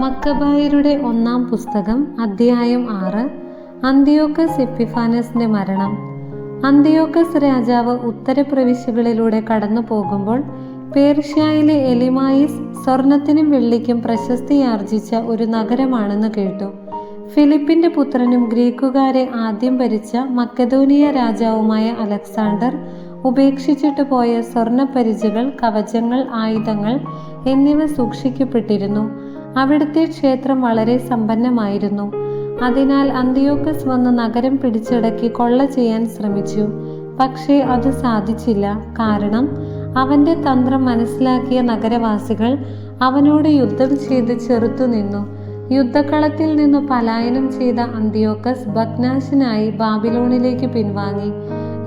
മക്കബായരുടെ ഒന്നാം പുസ്തകം അധ്യായം ആറ് അന്തിയോക്കസ് എപ്പിഫാനസിന്റെ മരണം. അന്തിയോക്കസ് രാജാവ് ഉത്തരപ്രവിശ്യകളിലൂടെ കടന്നു പോകുമ്പോൾ പേർഷ്യയിലെ എലിമായിസ് സ്വർണത്തിനും വെള്ളിക്കും പ്രശസ്തിയാർജിച്ച ഒരു നഗരമാണെന്ന് കേട്ടു. ഫിലിപ്പിന്റെ പുത്രനും ഗ്രീക്കുകാരെ ആദ്യം ഭരിച്ച മക്കദോനിയ രാജാവുമായ അലക്സാണ്ടർ ഉപേക്ഷിച്ചിട്ട് പോയ സ്വർണപരിചകൾ കവചങ്ങൾ ആയുധങ്ങൾ എന്നിവ സൂക്ഷിക്കപ്പെട്ടിരുന്നു. അവിടുത്തെ ക്ഷേത്രം വളരെ സമ്പന്നമായിരുന്നു. അതിനാൽ അന്തിയോക്കസ് വന്ന് നഗരം പിടിച്ചടക്കി കൊള്ള ചെയ്യാൻ ശ്രമിച്ചു. പക്ഷേ അത് സാധിച്ചില്ല. കാരണം അവന്റെ തന്ത്രം മനസ്സിലാക്കിയ നഗരവാസികൾ അവനോട് യുദ്ധം ചെയ്ത് ചെറുത്തുനിന്നു യുദ്ധക്കളത്തിൽ നിന്ന് പലായനം ചെയ്ത അന്തിയോക്കസ് ഭഗ്നാശനായി ബാബിലോണിലേക്ക് പിൻവാങ്ങി.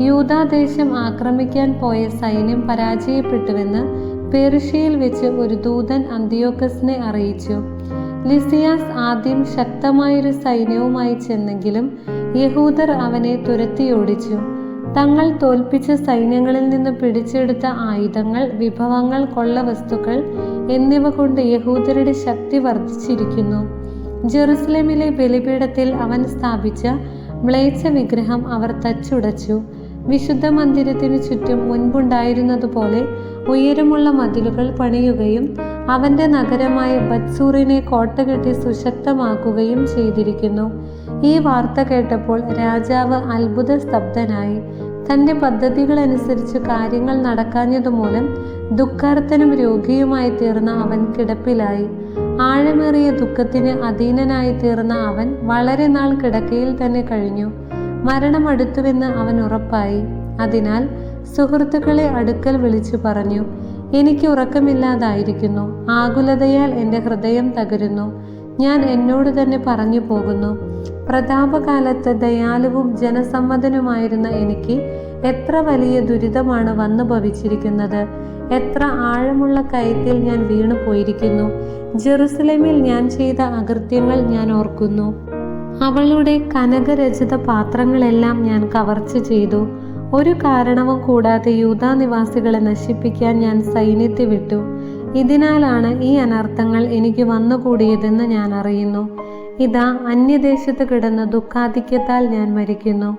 യൂതാദേശം ആക്രമിക്കാൻ പോയ സൈന്യം പരാജയപ്പെട്ടുവെന്ന് പേർഷ്യയിൽ വെച്ച് ഒരു ദൂതൻ അന്തിയോക്കസിനെ അറിയിച്ചു. ലിസിയാസ് ആദ്യം ശക്തമായൊരു സൈന്യവുമായി ചെന്നെങ്കിലും യഹൂദർ അവനെ തുരത്തിയോടിച്ചു തങ്ങൾ തോൽപ്പിച്ച സൈന്യങ്ങളിൽ നിന്ന് പിടിച്ചെടുത്ത ആയുധങ്ങൾ വിഭവങ്ങൾ കൊള്ളവസ്തുക്കൾ എന്നിവ കൊണ്ട് യഹൂദരുടെ ശക്തി വർദ്ധിച്ചിരിക്കുന്നു. ജെറുസലേമിലെ ബലിപീഠത്തിൽ അവൻ സ്ഥാപിച്ച മ്ലേച്ഛ വിഗ്രഹം അവർ തച്ചുടച്ചു. വിശുദ്ധ മന്ദിരത്തിനു ചുറ്റും മുൻപുണ്ടായിരുന്നതുപോലെ ഉയരമുള്ള മതിലുകൾ പണിയുകയും അവന്റെ നഗരമായ ബത്സൂറിനെ കോട്ടകെട്ടി സുശക്തമാക്കുകയും ചെയ്തിരിക്കുന്നു. ഈ വാർത്ത കേട്ടപ്പോൾ രാജാവ് അത്ഭുത സ്തബ്ധനായി തന്റെ പദ്ധതികളനുസരിച്ച് കാര്യങ്ങൾ നടക്കാഞ്ഞതുമൂലം ദുഃഖാർത്തനും രോഗിയുമായി തീർന്ന അവൻ കിടപ്പിലായി. ആഴമേറിയ ദുഃഖത്തിന് അധീനനായി തീർന്ന അവൻ വളരെ നാൾ കിടക്കയിൽ തന്നെ കഴിഞ്ഞു. മരണം അടുത്തുവെന്ന് അവൻ ഉറപ്പായി. അതിനാൽ സുഹൃത്തുക്കളെ അടുക്കൽ വിളിച്ചു പറഞ്ഞു എനിക്ക് ഉറക്കമില്ലാതായിരിക്കുന്നു. ആകുലതയാൽ എന്റെ ഹൃദയം തകരുന്നു. ഞാൻ എന്നോട് തന്നെ പറഞ്ഞു പോകുന്നു പ്രതാപകാലത്ത് ദയാലുവും ജനസമ്മതനുമായിരുന്ന എനിക്ക് എത്ര വലിയ ദുരിതമാണ് വന്നു ഭവിച്ചിരിക്കുന്നത്. എത്ര ആഴമുള്ള കയത്തിൽ ഞാൻ വീണു പോയിരിക്കുന്നു ജെറുസലേമിൽ ഞാൻ ചെയ്ത അകൃത്യങ്ങൾ ഞാൻ ഓർക്കുന്നു. അവളുടെ കനകരചിത പാത്രങ്ങളെല്ലാം ഞാൻ കവർച്ച ചെയ്തു. ഒരു കാരണവും കൂടാതെ യൂതാ നിവാസികളെ നശിപ്പിക്കാൻ ഞാൻ സൈന്യത്തെ വിട്ടു. ഇതിനാലാണ് ഈ അനർത്ഥങ്ങൾ എനിക്ക് വന്നുകൂടിയതെന്ന് ഞാൻ അറിയുന്നു. ഇതാ അന്യദേശത്ത് കിടന്ന് ദുഃഖാധിക്യത്താൽ ഞാൻ മരിക്കുന്നു.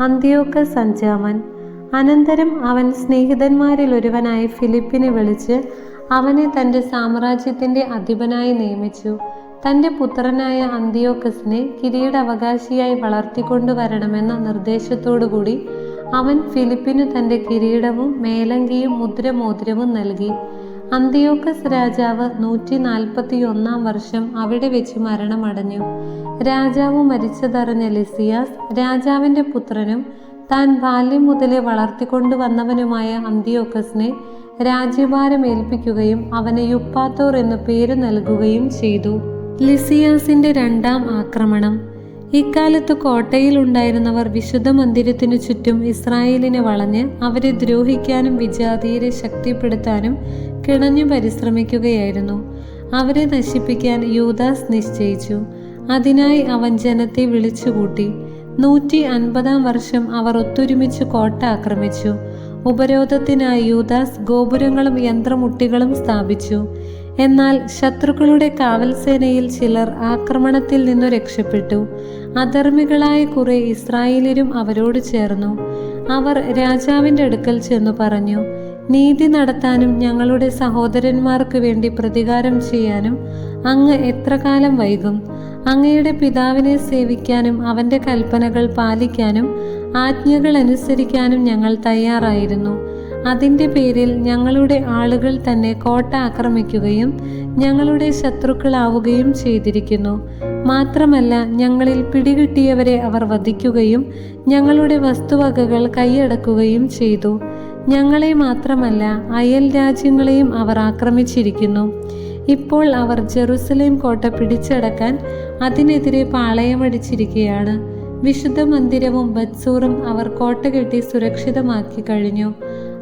അന്ത്യോക്ക സഞ്ചാമൻ അനന്തരം അവൻ സ്നേഹിതന്മാരിൽ ഒരുവനായ ഫിലിപ്പിനെ വിളിച്ച് അവനെ തന്റെ സാമ്രാജ്യത്തിന്റെ അധിപനായി നിയമിച്ചു. തന്റെ പുത്രനായ അന്തിയോക്കസിനെ കിരീടാവകാശിയായി വളർത്തിക്കൊണ്ടുവരണമെന്ന നിർദ്ദേശത്തോടുകൂടി അവൻ ഫിലിപ്പിനു തന്റെ കിരീടവും മേലങ്കിയും മുദ്രമോതിരവും നൽകി. അന്തിയോക്കസ് രാജാവ് നൂറ്റി നാൽപ്പത്തി ഒന്നാം വർഷം അവിടെ വെച്ച് മരണമടഞ്ഞു. രാജാവ് മരിച്ചതറിഞ്ഞ ലിസിയാസ് രാജാവിന്റെ പുത്രനും താൻ ബാല്യം മുതലേ വളർത്തിക്കൊണ്ടുവന്നവനുമായ അന്തിയോക്കസിനെ രാജ്യഭാരം ഏൽപ്പിക്കുകയും അവന് യുപ്പാത്തോർ എന്നു പേര് നൽകുകയും ചെയ്തു. ലിസിയാസിന്റെ രണ്ടാം ആക്രമണം. ഇക്കാലത്ത് കോട്ടയിൽ ഉണ്ടായിരുന്നവർ വിശുദ്ധ മന്ദിരത്തിനു ചുറ്റും ഇസ്രായേലിനെ വളഞ്ഞ് അവരെ ദ്രോഹിക്കാനും വിജാതീയരെ ശക്തിപ്പെടുത്താനും കിണഞ്ഞു പരിശ്രമിക്കുകയായിരുന്നു. അവരെ നശിപ്പിക്കാൻ യൂദാസ് നിശ്ചയിച്ചു. അതിനായി അവൻ ജനത്തെ വിളിച്ചുകൂട്ടി. നൂറ്റി അൻപതാം വർഷം അവർ ഒത്തൊരുമിച്ച് കോട്ട ആക്രമിച്ചു. ഉപരോധത്തിനായി യൂദാസ് ഗോപുരങ്ങളും യന്ത്രമുട്ടികളും സ്ഥാപിച്ചു. എന്നാൽ ശത്രുക്കളുടെ കാവൽസേനയിൽ ചിലർ ആക്രമണത്തിൽ നിന്നു രക്ഷപ്പെട്ടു. അധർമ്മികളായ കുറെ ഇസ്രായേലരും അവരോട് ചേർന്നു. അവർ രാജാവിന്റെ അടുക്കൽ ചെന്നു പറഞ്ഞു നീതി നടത്താനും ഞങ്ങളുടെ സഹോദരന്മാർക്ക് വേണ്ടി പ്രതികാരം ചെയ്യാനും അങ്ങ് എത്ര കാലം വൈകും? അങ്ങയുടെ പിതാവിനെ സേവിക്കാനും അവന്റെ കൽപ്പനകൾ പാലിക്കാനും ആജ്ഞകൾ അനുസരിക്കാനും ഞങ്ങൾ തയ്യാറായിരുന്നു. അതിന്റെ പേരിൽ ഞങ്ങളുടെ ആളുകൾ തന്നെ കോട്ട ആക്രമിക്കുകയും ഞങ്ങളുടെ ശത്രുക്കളാവുകയും ചെയ്തിരിക്കുന്നു. മാത്രമല്ല ഞങ്ങളിൽ പിടികിട്ടിയവരെ അവർ വധിക്കുകയും ഞങ്ങളുടെ വസ്തുവകകൾ കൈയടക്കുകയും ചെയ്തു. ഞങ്ങളെ മാത്രമല്ല അയൽ രാജ്യങ്ങളെയും അവർ ആക്രമിച്ചിരിക്കുന്നു. ഇപ്പോൾ അവർ ജെറുസലേം കോട്ട പിടിച്ചടക്കാൻ അതിനെതിരെ പാളയമടിച്ചിരിക്കുകയാണ്. വിശുദ്ധ മന്ദിരവും ബത്സൂറും അവർ കോട്ട കെട്ടി സുരക്ഷിതമാക്കി കഴിഞ്ഞു.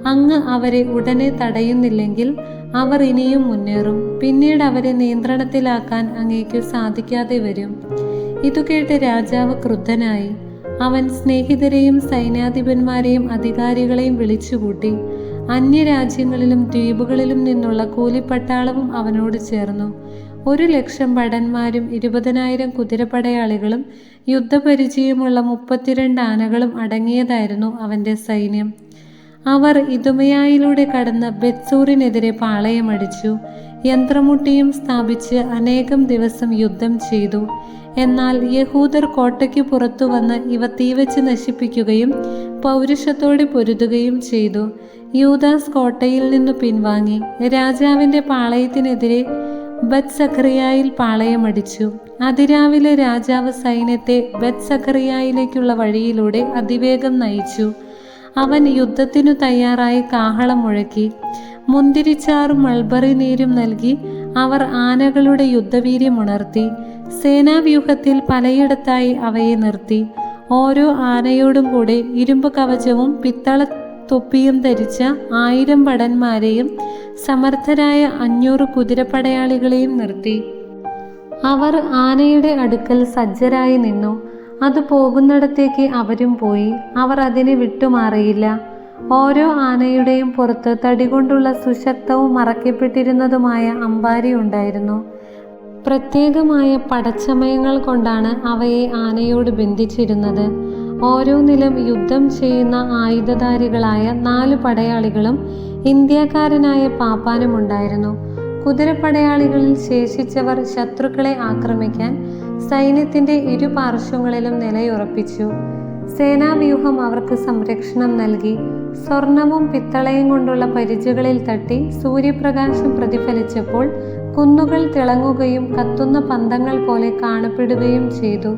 അങ്ങ് അവരെ ഉടനെ തടയുന്നില്ലെങ്കിൽ അവർ ഇനിയും മുന്നേറും. പിന്നീട് അവരെ നിയന്ത്രണത്തിലാക്കാൻ അങ്ങേക്കു സാധിക്കാതെ വരും. ഇതു കേട്ട് രാജാവ് ക്രുദ്ധനായി. അവൻ സ്നേഹിതരെയും സൈന്യാധിപന്മാരെയും അധികാരികളെയും വിളിച്ചുകൂട്ടി. അന്യരാജ്യങ്ങളിലും ദ്വീപുകളിലും നിന്നുള്ള കൂലിപ്പട്ടാളവും അവനോട് ചേർന്നു. ഒരു ലക്ഷം ഭടന്മാരും ഇരുപതിനായിരം കുതിരപ്പടയാളികളും യുദ്ധപരിചയമുള്ള മുപ്പത്തിരണ്ട് ആനകളും അടങ്ങിയതായിരുന്നു അവന്റെ സൈന്യം. അവർ ഇതുമയായിലൂടെ കടന്ന് ബെത്സൂറിനെതിരെ പാളയമടിച്ചു. യന്ത്രമുട്ടിയും സ്ഥാപിച്ച് അനേകം ദിവസം യുദ്ധം ചെയ്തു. എന്നാൽ യഹൂദർ കോട്ടയ്ക്ക് പുറത്തു വന്ന് ഇവ തീവച്ച് നശിപ്പിക്കുകയും പൗരുഷത്തോടെ പൊരുതുകയും ചെയ്തു. യൂദാസ് കോട്ടയിൽ നിന്നു പിൻവാങ്ങി. രാജാവിന്റെ പാളയത്തിനെതിരെ ബത്സഖറിയായിൽ പാളയമടിച്ചു. അതിരാവിലെ രാജാവ് സൈന്യത്തെ ബത്സഖറിയായിലേക്കുള്ള വഴിയിലൂടെ അതിവേഗം നയിച്ചു. അവൻ യുദ്ധത്തിനു തയ്യാറായി കാഹളം മുഴക്കി. മുന്തിരിച്ചാറും മൾബറി നീരും നൽകി അവർ ആനകളുടെ യുദ്ധവീര്യം ഉണർത്തി. സേനാവ്യൂഹത്തിൽ പലയിടത്തായി അവയെ നിർത്തി. ഓരോ ആനയോടും കൂടെ ഇരുമ്പ് കവചവും പിത്തള തൊപ്പിയും ധരിച്ച ആയിരം ഭടന്മാരെയും സമർത്ഥരായ അഞ്ഞൂറ് കുതിരപ്പടയാളികളെയും നിർത്തി. അവർ ആനയുടെ അടുക്കൽ സജ്ജരായി നിന്നു. അത് പോകുന്നിടത്തേക്ക് അവരും പോയി. അവർ അതിനെ വിട്ടുമാറിയില്ല. ഓരോ ആനയുടെയും പുറത്ത് തടി കൊണ്ടുള്ള സുശക്തവും മറക്കപ്പെട്ടിരുന്നതുമായ അമ്പാരി ഉണ്ടായിരുന്നു. പ്രത്യേകമായ പടച്ചമയങ്ങൾ കൊണ്ടാണ് അവയെ ആനയോട് ബന്ധിച്ചിരുന്നത്. ഓരോന്നിലും യുദ്ധം ചെയ്യുന്ന ആയുധധാരികളായ നാല് പടയാളികളും ഇന്ത്യക്കാരനായ പാപ്പാനും ഉണ്ടായിരുന്നു കുതിരപ്പടയാളികളിൽ ശേഷിച്ചവർ ശത്രുക്കളെ ആക്രമിക്കാൻ സൈന്യത്തിന്റെ ഇരുപാർശ്വങ്ങളിലും നിലയുറപ്പിച്ചു. സേനാവ്യൂഹം അവർക്ക് സംരക്ഷണം നൽകി. സ്വർണവും പിത്തളയും കൊണ്ടുള്ള പരിചകളിൽ തട്ടി സൂര്യപ്രകാശം പ്രതിഫലിച്ചപ്പോൾ കുന്നുകൾ തിളങ്ങുകയും കത്തുന്ന പന്തങ്ങൾ പോലെ കാണപ്പെടുകയും ചെയ്തു.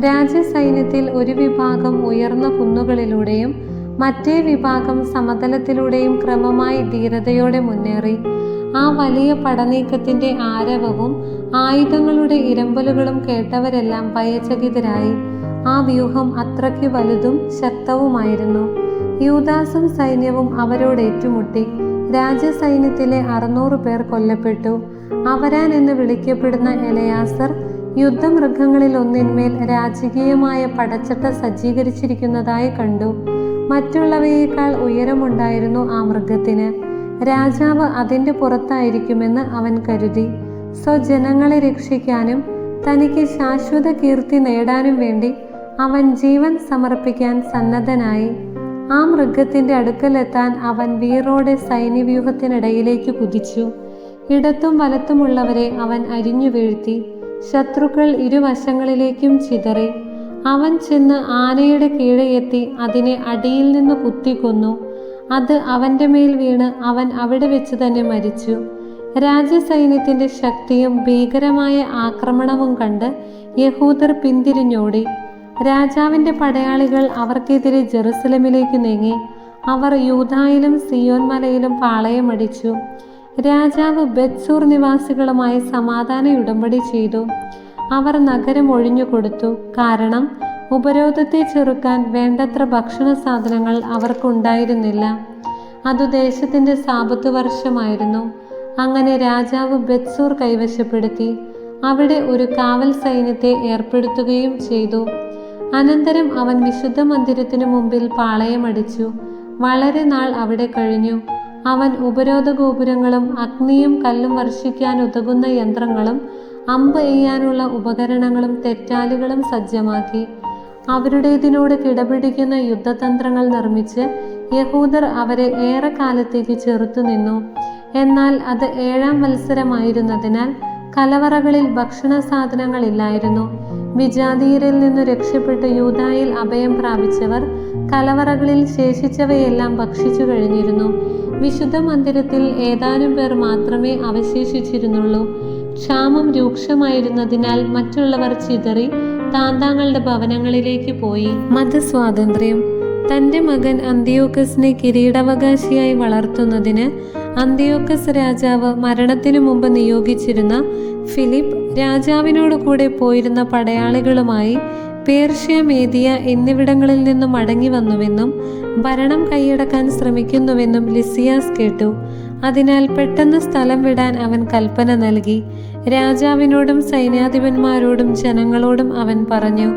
രാജ്യസൈന്യത്തിൽ ഒരു വിഭാഗം ഉയർന്ന കുന്നുകളിലൂടെയും മറ്റേ വിഭാഗം സമതലത്തിലൂടെയും ക്രമമായി ധീരതയോടെ മുന്നേറി. ആ വലിയ പടനീക്കത്തിന്റെ ആരവവും ആയുധങ്ങളുടെ ഇരമ്പലുകളും കേട്ടവരെല്ലാം ഭയചകിതരായി. ആ വ്യൂഹം അത്രയ്ക്ക് വലുതും ശക്തവുമായിരുന്നു. യൂദാസും സൈന്യവും അവരോട് ഏറ്റുമുട്ടി. രാജസൈന്യത്തിലെ അറുന്നൂറ് പേർ കൊല്ലപ്പെട്ടു. അവരാൻ എന്ന് വിളിക്കപ്പെടുന്ന എലയാസർ യുദ്ധമൃഗങ്ങളിൽ ഒന്നിന്മേൽ രാജകീയമായ പടച്ചട്ട സജ്ജീകരിച്ചിരിക്കുന്നതായി കണ്ടു. മറ്റുള്ളവയേക്കാൾ ഉയരമുണ്ടായിരുന്നു ആ മൃഗത്തിന്. രാജാവ് അതിന്റെ പുറത്തായിരിക്കുമെന്ന് അവൻ കരുതി. സ്വജനങ്ങളെ രക്ഷിക്കാനും തനിക്ക് ശാശ്വത കീർത്തി നേടാനും വേണ്ടി അവൻ ജീവൻ സമർപ്പിക്കാൻ സന്നദ്ധനായി. ആ മൃഗത്തിന്റെ അടുക്കലെത്താൻ അവൻ വീറോടെ സൈന്യവ്യൂഹത്തിനിടയിലേക്ക് കുതിച്ചു. ഇടത്തും വലത്തുമുള്ളവരെ അവൻ അരിഞ്ഞു വീഴ്ത്തി. ശത്രുക്കൾ ഇരുവശങ്ങളിലേക്കും ചിതറി. അവൻ ചെന്ന് ആനയുടെ കീഴെ എത്തി അതിനെ അടിയിൽ നിന്ന് കുത്തിക്കൊന്നു. അത് അവന്റെ മേൽ വീണ് അവൻ അവിടെ വെച്ച് തന്നെ മരിച്ചു. രാജസൈന്യത്തിന്റെ ശക്തിയും ഭീകരമായ ആക്രമണവും കണ്ട് യഹൂദർ പിന്തിരിഞ്ഞോടി. രാജാവിന്റെ പടയാളികൾ അവർക്കെതിരെ ജെറുസലമിലേക്ക് നീങ്ങി. അവർ യൂതായിലും സിയോൻ മലയിലും പാളയമടിച്ചു രാജാവ് ബെത്സൂർ നിവാസികളുമായി സമാധാന ഉടമ്പടി ചെയ്തു. അവർ നഗരം ഒഴിഞ്ഞുകൊടുത്തു. കാരണം ഉപരോധത്തെ ചെറുക്കാൻ വേണ്ടത്ര ഭക്ഷണ സാധനങ്ങൾ അവർക്കുണ്ടായിരുന്നില്ല. അതു ദേശത്തിന്റെ സാപത്ത് വർഷമായിരുന്നു. അങ്ങനെ രാജാവ് ബെത്സൂർ കൈവശപ്പെടുത്തി അവിടെ ഒരു കാവൽ സൈന്യത്തെ ഏർപ്പെടുത്തുകയും ചെയ്തു. അനന്തരം അവൻ വിശുദ്ധ മന്ദിരത്തിനു മുമ്പിൽ പാളയമടിച്ചു. വളരെ നാൾ അവിടെ കഴിഞ്ഞു. അവൻ ഉപരോധ ഗോപുരങ്ങളും അഗ്നിയും കല്ലും വർഷിക്കാൻ ഉതകുന്ന യന്ത്രങ്ങളും അമ്പ് എയ്യാനുള്ള ഉപകരണങ്ങളും തെറ്റാലുകളും സജ്ജമാക്കി. അവരുടേതിനോട് കിടപിടിക്കുന്ന യുദ്ധതന്ത്രങ്ങൾ നിർമ്മിച്ച് യഹൂദർ അവരെ ഏറെ കാലത്തേക്ക് ചെറുത്തു നിന്നു. എന്നാൽ അത് ഏഴാം മത്സരമായിരുന്നതിനാൽ കലവറകളിൽ ഭക്ഷണ സാധനങ്ങളില്ലായിരുന്നു വിജാതീയരിൽ നിന്ന് രക്ഷപ്പെട്ട് യൂതായിൽ അഭയം പ്രാപിച്ചവർ കലവറകളിൽ ശേഷിച്ചവയെല്ലാം ഭക്ഷിച്ചു കഴിഞ്ഞിരുന്നു. വിശുദ്ധ മന്ദിരത്തിൽ ഏതാനും പേർ മാത്രമേ അവശേഷിച്ചിരുന്നുള്ളൂ. ക്ഷാമം രൂക്ഷമായിരുന്നതിനാൽ മറ്റുള്ളവർ ചിതറി താന്താങ്ങളുടെ ഭവനങ്ങളിലേക്ക് പോയി. മതസ്വാതന്ത്ര്യം. തന്റെ മകൻ അന്തിയോക്കസിനെ കിരീടാവകാശിയായി വളർത്തുന്നതിന് അന്തിയോക്കസ് രാജാവ് മരണത്തിനു മുമ്പ് നിയോഗിച്ചിരുന്ന ഫിലിപ്പ് രാജാവിനോട് കൂടെ പോയിരുന്ന പടയാളികളുമായി പേർഷ്യ മേദിയ എന്നിവിടങ്ങളിൽ നിന്നും മടങ്ങി വന്നുവെന്നും ഭരണം കൈയടക്കാൻ ശ്രമിക്കുന്നുവെന്നും ലിസിയാസ് കേട്ടു. അതിനാൽ പെട്ടെന്ന് സ്ഥലം വിടാൻ അവൻ കൽപ്പന നൽകി. രാജാവിനോടും സൈന്യാധിപന്മാരോടും ജനങ്ങളോടും അവൻ പറഞ്ഞു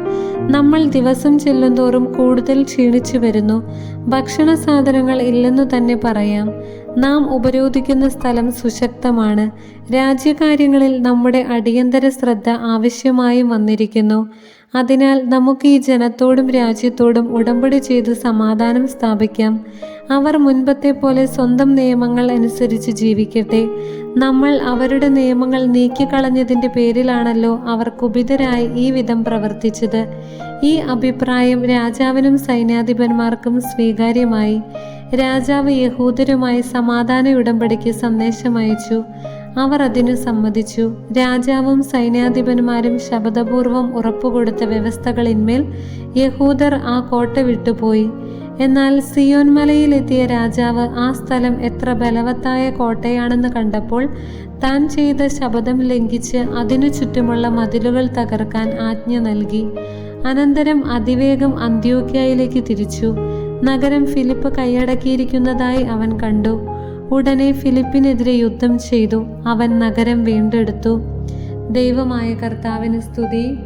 നമ്മൾ ദിവസം ചെല്ലുന്തോറും കൂടുതൽ ക്ഷീണിച്ചു വരുന്നു. ഭക്ഷണ സാധനങ്ങൾ ഇല്ലെന്നു തന്നെ പറയാം. നാം ഉപരോധിക്കുന്ന സ്ഥലം സുശക്തമാണ്. രാജ്യകാര്യങ്ങളിൽ നമ്മുടെ അടിയന്തര ശ്രദ്ധ ആവശ്യമായും വന്നിരിക്കുന്നു. അതിനാൽ നമുക്ക് ഈ ജനത്തോടും രാജ്യത്തോടും ഉടമ്പടി ചെയ്ത് സമാധാനം സ്ഥാപിക്കാം. അവർ മുൻപത്തെ പോലെ സ്വന്തം നിയമങ്ങൾ അനുസരിച്ച് ജീവിക്കട്ടെ. നമ്മൾ അവരുടെ നിയമങ്ങൾ നീക്കിക്കളഞ്ഞതിന്റെ പേരിലാണല്ലോ അവർ കുപിതരായി ഈ വിധം പ്രവർത്തിച്ചത്. ഈ അഭിപ്രായം രാജാവിനും സൈന്യാധിപന്മാർക്കും സ്വീകാര്യമായി. രാജാവ് യഹൂദരുമായി സമാധാന ഉടമ്പടിക്ക് സന്ദേശമയച്ചു അവർ അതിനു സമ്മതിച്ചു. രാജാവും സൈന്യാധിപന്മാരും ശബദപൂർവം ഉറപ്പുകൊടുത്ത വ്യവസ്ഥകളിന്മേൽ യഹൂദർ ആ കോട്ട വിട്ടുപോയി. എന്നാൽ സിയോൻ മലയിലെത്തിയ രാജാവ് ആ സ്ഥലം എത്ര ബലവത്തായ കോട്ടയാണെന്ന് കണ്ടപ്പോൾ താൻ ചെയ്ത ശപഥം ലംഘിച്ച് അതിനു ചുറ്റുമുള്ള മതിലുകൾ തകർക്കാൻ ആജ്ഞ നൽകി. അനന്തരം അതിവേഗം അന്ത്യോക്യയിലേക്ക് തിരിച്ചു. നഗരം ഫിലിപ്പ് കൈയടക്കിയിരിക്കുന്നതായി അവൻ കണ്ടു. ഉടനെ ഫിലിപ്പിനെതിരെ യുദ്ധം ചെയ്തു. അവൻ നഗരം വീണ്ടെടുത്തു. ദൈവമായ കർത്താവിന് സ്തുതി.